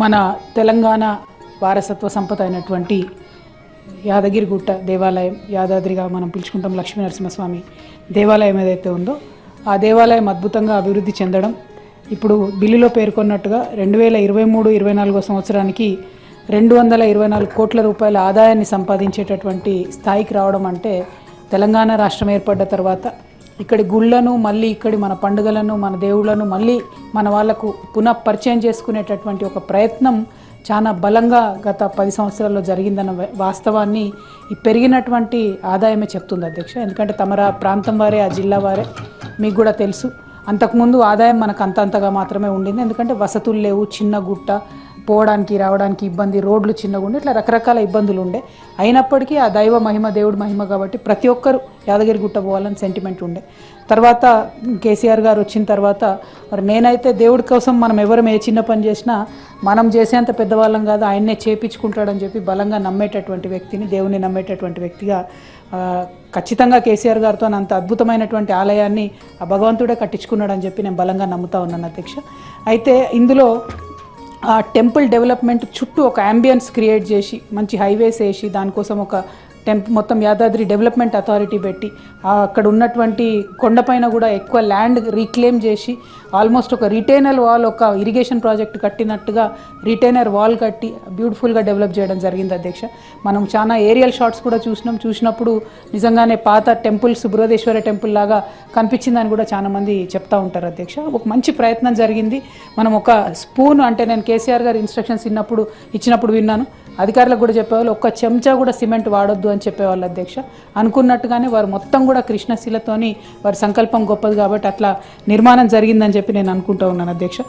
మన తెలంగాణ వారసత్వ సంపద అయినటువంటి యాదగిరిగుట్ట దేవాలయం యాదాద్రిగా మనం పిలుచుకుంటాం లక్ష్మీ నరసింహస్వామి దేవాలయం ఏదైతే ఉందో ఆ దేవాలయం అద్భుతంగా అభివృద్ధి చెందడం ఇప్పుడు బిల్లులో పేర్కొన్నట్టుగా రెండు వేల ఇరవై మూడు ఇరవై నాలుగో సంవత్సరానికి రెండు వందల ఇరవై నాలుగు కోట్ల రూపాయల ఆదాయాన్ని సంపాదించేటటువంటి స్థాయికి రావడం అంటే తెలంగాణ రాష్ట్రం ఏర్పడ్డ తర్వాత ఇక్కడి గుళ్ళను మళ్ళీ ఇక్కడి మన పండుగలను మన దేవుళ్ళను మళ్ళీ మన వాళ్ళకు పునః పరిచయం చేసుకునేటటువంటి ఒక ప్రయత్నం చాలా బలంగా గత పది సంవత్సరాల్లో జరిగిందన్న వాస్తవాన్ని ఈ పెరిగినటువంటి ఆదాయమే చెప్తుంది అధ్యక్ష. ఎందుకంటే తమరా ప్రాంతం వారే ఆ జిల్లా వారే మీకు కూడా తెలుసు. అంతకుముందు ఆదాయం మనకు అంతంతగా మాత్రమే ఉండింది. ఎందుకంటే వసతులు లేవు చిన్న గుట్ట పోవడానికి రావడానికి ఇబ్బంది రోడ్లు చిన్నగా ఉండే ఇట్లా రకరకాల ఇబ్బందులు ఉండే. అయినప్పటికీ ఆ దైవ మహిమ దేవుడి మహిమ కాబట్టి ప్రతి ఒక్కరు యాదగిరి గుట్ట పోవాలని సెంటిమెంట్ ఉండే. తర్వాత కేసీఆర్ గారు వచ్చిన తర్వాత మరి నేనైతే దేవుడి కోసం మనం ఎవరు ఏ చిన్న పని చేసినా మనం చేసేంత పెద్దవాళ్ళం కాదు ఆయన్నే చేపించుకుంటాడని చెప్పి బలంగా నమ్మేటటువంటి వ్యక్తిని దేవుని నమ్మేటటువంటి వ్యక్తిగా ఖచ్చితంగా కేసీఆర్ గారితో అంత అద్భుతమైనటువంటి ఆలయాన్ని ఆ భగవంతుడే కట్టించుకున్నాడని చెప్పి నేను బలంగా నమ్ముతా ఉన్నాను అధ్యక్ష. అయితే ఇందులో ఆ టెంపుల్ డెవలప్మెంట్ చుట్టూ ఒక అంబియన్స్ క్రియేట్ చేసి మంచి హైవేస్ వేసి దానికోసం ఒక టెంప్ మొత్తం యాదాద్రి డెవలప్మెంట్ అథారిటీ పెట్టి అక్కడ ఉన్నటువంటి కొండపైన కూడా ఎక్కువ ల్యాండ్ రీక్లెయిమ్ చేసి ఆల్మోస్ట్ ఒక రిటైనర్ వాల్ ఒక ఇరిగేషన్ ప్రాజెక్ట్ కట్టినట్టుగా రిటైనర్ వాల్ కట్టి బ్యూటిఫుల్గా డెవలప్ చేయడం జరిగింది అధ్యక్ష. మనం చాలా ఏరియల్ షాట్స్ కూడా చూసినాం. చూసినప్పుడు నిజంగానే పాత టెంపుల్ సుబ్రహదేశ్వర టెంపుల్ లాగా కనిపించిందని కూడా చాలా మంది చెప్తా ఉంటారు అధ్యక్ష. ఒక మంచి ప్రయత్నం జరిగింది. మనం ఒక స్పూన్ అంటే నేను కేసీఆర్ గారి ఇన్స్ట్రక్షన్స్ ఇన్నప్పుడు ఇచ్చినప్పుడు విన్నాను. అధికారులకు కూడా చెప్పేవాళ్ళు ఒక్క చెంచా కూడా సిమెంట్ వాడొద్దు అని చెప్పేవాళ్ళు అధ్యక్ష. అనుకున్నట్టుగానే వారు మొత్తం కూడా కృష్ణశిలతోని వారి సంకల్పం గొప్పది కాబట్టి అట్లా నిర్మాణం జరిగిందని చెప్పి నేను అనుకుంటూ ఉన్నాను అధ్యక్ష.